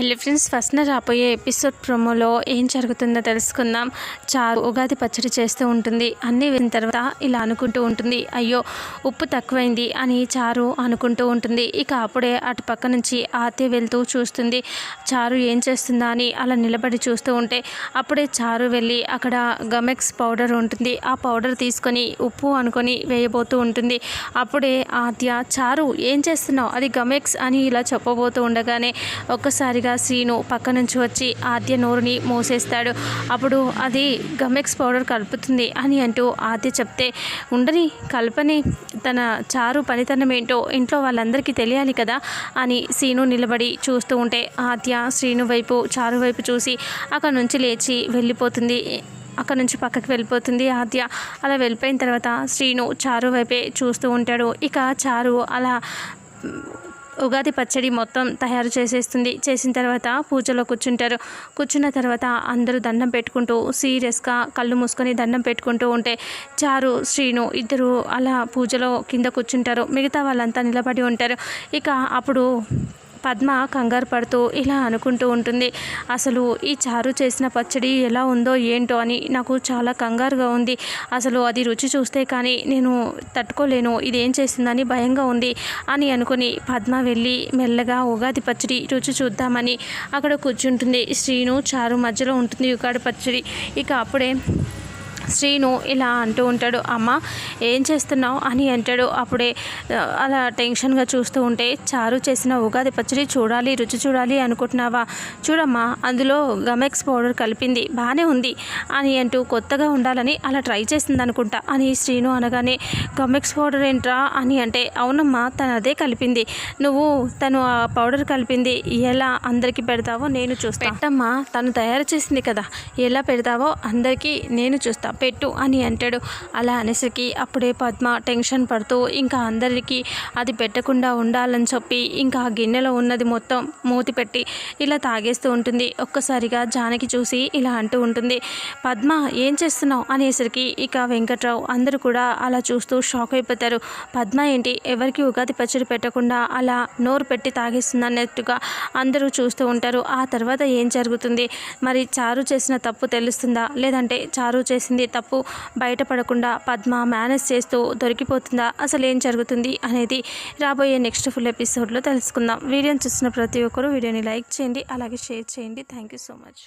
Hello friends first రాబోయే episode ప్రోమోలో ఏం జరుగుతుందో తెలుసుకుందాం. చారు ఉగాది పచ్చడి చేస్తూ ఉంటుంది. అన్నీ విన్న తర్వాత ఇలా అనుకుంటూ ఉంటుంది. అయ్యో ఉప్పు తక్కువైంది అని చారు అనుకుంటూ ఉంటుంది. ఇక అప్పుడే అటు పక్క నుంచి ఆతి వెళ్తూ చూస్తుంది. చారు ఏం చేస్తుందా అని అలా నిలబడి చూస్తూ ఉంటే అప్పుడే చారు వెళ్ళి అక్కడ గమెక్స్ పౌడర్ ఉంటుంది. ఆ పౌడర్ తీసుకొని ఉప్పు అనుకొని వేయబోతూ ఉంటుంది. అప్పుడే ఆద్య చారు ఏం చేస్తున్నావు? అది గమెక్స్ అని ఇలా చెప్పబోతూ ఉండగానే ఒక్కసారిగా శ్రీను పక్క నుంచి వచ్చి ఆద్య నోరుని మూసేస్తాడు. అప్పుడు అది గమెక్స్ పౌడర్ కలుపుతుంది అని అంటూ ఆద్య చెప్తే ఉండని కల్పని తన చారు పనితనం ఏంటో ఇంట్లో వాళ్ళందరికీ తెలియాలి కదా అని శ్రీను నిలబడి చూస్తూ ఉంటే ఆద్య శ్రీను వైపు చారు వైపు చూసి అక్కడ నుంచి లేచి వెళ్ళిపోతుంది. అక్కడ నుంచి పక్కకి వెళ్ళిపోతుంది ఆద్య. అలా వెళ్ళిపోయిన తర్వాత శ్రీను చారు వైపే చూస్తూ ఉంటాడు. ఇక చారు అలా ఉగాది పచ్చడి మొత్తం తయారు చేసేస్తుంది. చేసిన తర్వాత పూజలో కూర్చుంటారు. కూర్చున్న తర్వాత అందరూ దండం పెట్టుకుంటూ సీరియస్గా కళ్ళు మూసుకొని దండం పెట్టుకుంటూ ఉంటే చారు శ్రీను ఇద్దరు అలా పూజలో కింద కూర్చుంటారు. మిగతా వాళ్ళంతా నిలబడి ఉంటారు. ఇక అప్పుడు పద్మ కంగారు పడుతూ ఇలా అనుకుంటూ ఉంటుంది. అసలు ఈ చారు చేసిన పచ్చడి ఎలా ఉందో ఏంటో అని నాకు చాలా కంగారుగా ఉంది. అసలు అది రుచి చూస్తే కానీ నేను తట్టుకోలేను ఇదేం చేసిందని భయంగా ఉంది అని అనుకుని పద్మ వెళ్ళి మెల్లగా ఉగాది పచ్చడి రుచి చూద్దామని అక్కడ కూర్చుంటుంది. శ్రీను చారు మధ్యలో ఉంటుంది ఉగాది పచ్చడి. ఇక అప్పుడే శ్రీను ఇలా అంటూ ఉంటాడు అమ్మ ఏం చేస్తున్నావు? అని అంటాడు. అప్పుడే అలా టెన్షన్గా చూస్తూ ఉంటే చారు చేసిన ఉగాది పచ్చడి చూడాలి రుచి చూడాలి అనుకుంటున్నావా? చూడమ్మా అందులో గమెక్స్ పౌడర్ కలిపింది బాగానే ఉంది అని అంటూ కొత్తగా ఉండాలని అలా ట్రై చేసింది అనుకుంటా అని శ్రీను అనగానే గమెక్స్ పౌడర్ ఏంట్రా? అని అంటే అవునమ్మా తను అదే కలిపింది. నువ్వు తను ఆ పౌడర్ కలిపింది ఎలా అందరికీ పెడతావో నేను చూస్తా. పెట్టమ్మా తను తయారు చేసింది కదా ఎలా పెడతావో అందరికీ నేను చూస్తా. పెట్టు అని అంటాడు. అలా అనేసరికి అప్పుడే పద్మ టెన్షన్ పడుతూ ఇంకా అందరికీ అది పెట్టకుండా ఉండాలని చెప్పి ఇంకా ఆ గిన్నెలో ఉన్నది మొత్తం మూతి పెట్టి ఇలా తాగేస్తూ ఉంటుంది. ఒక్కసారిగా జానకి చూసి ఇలా అంటూ ఉంటుంది. పద్మ ఏం చేస్తున్నావు? అనేసరికి ఇక వెంకట్రావు అందరూ కూడా అలా చూస్తూ షాక్ అయిపోతారు. పద్మ ఏంటి? ఎవరికి ఉగాది పచ్చడి పెట్టకుండా అలా నోరు పెట్టి తాగేస్తుంది అన్నట్టుగా అందరూ చూస్తూ ఉంటారు. ఆ తర్వాత ఏం జరుగుతుంది? మరి చారు చేసిన తప్పు తెలుస్తుందా? లేదంటే చారు చేసింది తప్పు బయటపడకుండా పద్మ మేనేజ్ చేస్తూ దొరికిపోతుందా? అసలు ఏం జరుగుతుంది అనేది రాబోయే నెక్స్ట్ ఫుల్ ఎపిసోడ్లో తెలుసుకుందాం. వీడియోని చూసిన ప్రతి ఒక్కరూ వీడియోని లైక్ చేయండి అలాగే షేర్ చేయండి. Thank you so much.